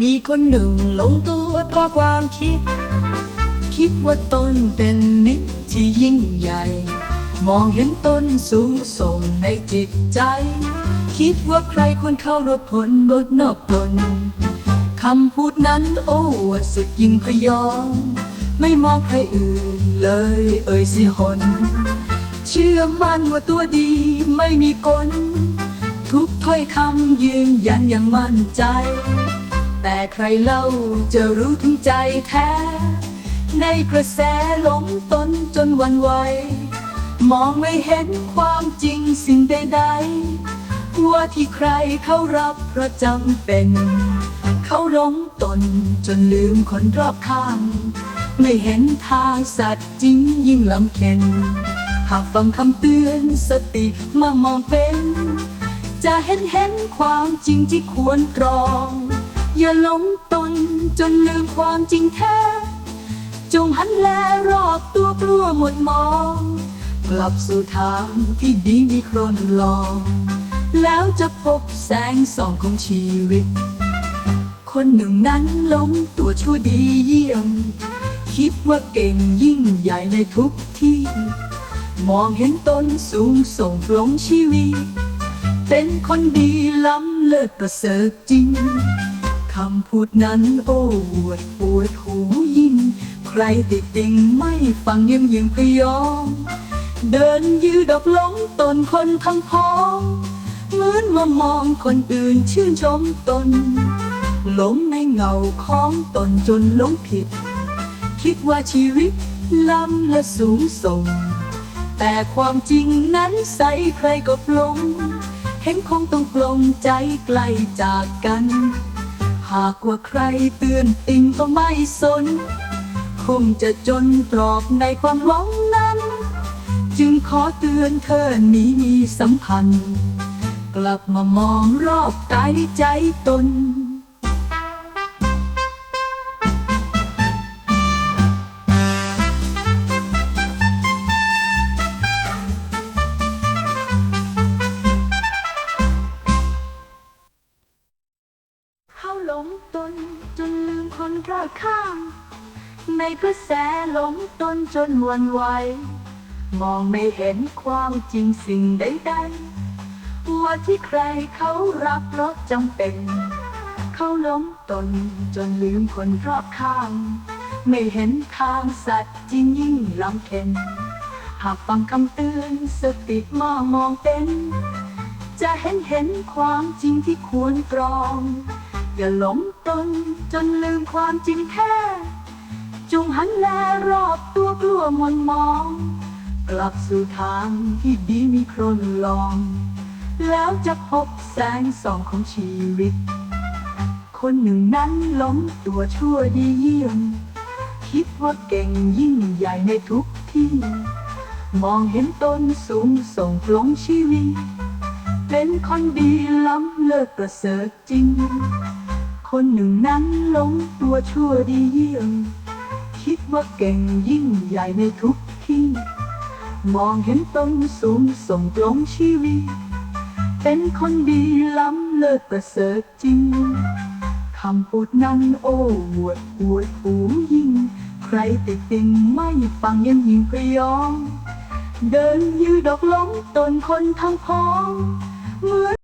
มีคนหนึ่งหลงตัวเพราะความคิด คิดว่าตนเป็นนิจที่ยิ่งใหญ่ มองเห็นตนสูงส่งในจิตใจ คิดว่าใครควรเข้ารบผลบทนอกตนคำพูดนั้นโอ้วสุดยิ่งพยอง ไม่มองใครอื่นเลยเอ่ยสิหน เชื่อมั่นว่าตัวดีไม่มีกล ทุกถ้อยคำยืนยันอย่างมั่นใจ แต่ใครเล่าจะรู้ถึงใจแท้ ในกระแสหลงตนจนวันไหว มองไม่เห็นความจริงสิ่งใดๆ ว่าที่ใครเขารับเพราะจำเป็น เขาหลงตนจนลืมคนรอบข้าง ไม่เห็นทางสัตว์จริงยิ่งลำเค็นหากฟังคำเตือนสติมามองเป็น จะเห็นเห็นความจริงที่ควรตรอง อย่าหลงตนจนลืมความจริงแท้ จงหันแลรอบตัวกลัวหมดมอง กลับสู่ทางที่ดีมีครนลอง แล้วจะพบแสงส่องของชีวิต คนหนึ่งนั้นหลงตัวชั่วดีเยี่ยม คิดว่าเก่งยิ่งใหญ่ในทุกที่ มองเห็นตนสูงส่งปลงชีวิต เป็นคนดีล้ำเลิศประเสริฐจริง คำพูดนั้นโอ้อวดปวดหูยิ่ง ใครติดติงไม่ฟังยังยิงพยอง เดินยืดอกหลงตนคนทั้งพ้องเหมือนมามองคนอื่นชื่นชมตนหลงในเงาของตนจนหลงผิด คิดว่าชีวิตล้ำและสูงส่ง แต่ความจริงนั้นใสใครก็ปลง เห็นคงต้องปลงใจไกลจากกัน หากว่าใครเตือนติงก็ไม่สน คงจะจนตรอกในความหวังนั้น จึงขอเตือนเธอนี้มีสัมพันธ์ กลับมามองรอบกายใจตน ตนจนลืมคนรอบข้างในกระแสหลงตนจนวันไหวมองไม่เห็นความจริงสิ่งใดๆว่าที่ใครเขารับราะจำเป็น เขาหลงตนจนลืมคนรอบข้าง ไม่เห็นทางสัตว์จริงยิ่งลำเค็นหากฟังคำเตือนสติมามองเป็น จะเห็นเห็นความจริงที่ควรกรอง อย่าหลงตนจนลืมความจริงแท้จงหันแลรอบตัวกลัวมนมอง กลับสู่ทางที่ดีมีครนลอง แล้วจะพบแสงส่องของชีวิต คนหนึ่งนั้นหล้มตัวชั่วดีเยี่ยม คิดว่าเก่งยิ่งใหญ่ในทุกที่ มองเห็นตนสูงส่งปลงชีวิต เป็นคนดีล้ำเลิศประเสริฐจริง คนหนึ่งนั้นหลงตัวชั่วดีเยี่ยม คิดว่าเก่งยิ่งใหญ่ในทุกที่ มองเห็นต้นสูงส่งตรงชีวิต เป็นคนดีล้ำเลิศประเสริฐจริง คำพูดนั้นโอ้อวดอวดหูยิ่ง ใครติดติงไม่ฟังยังยิงพยอง เดินยืดดอกหลงตนคนทั้งพ้องเหมือน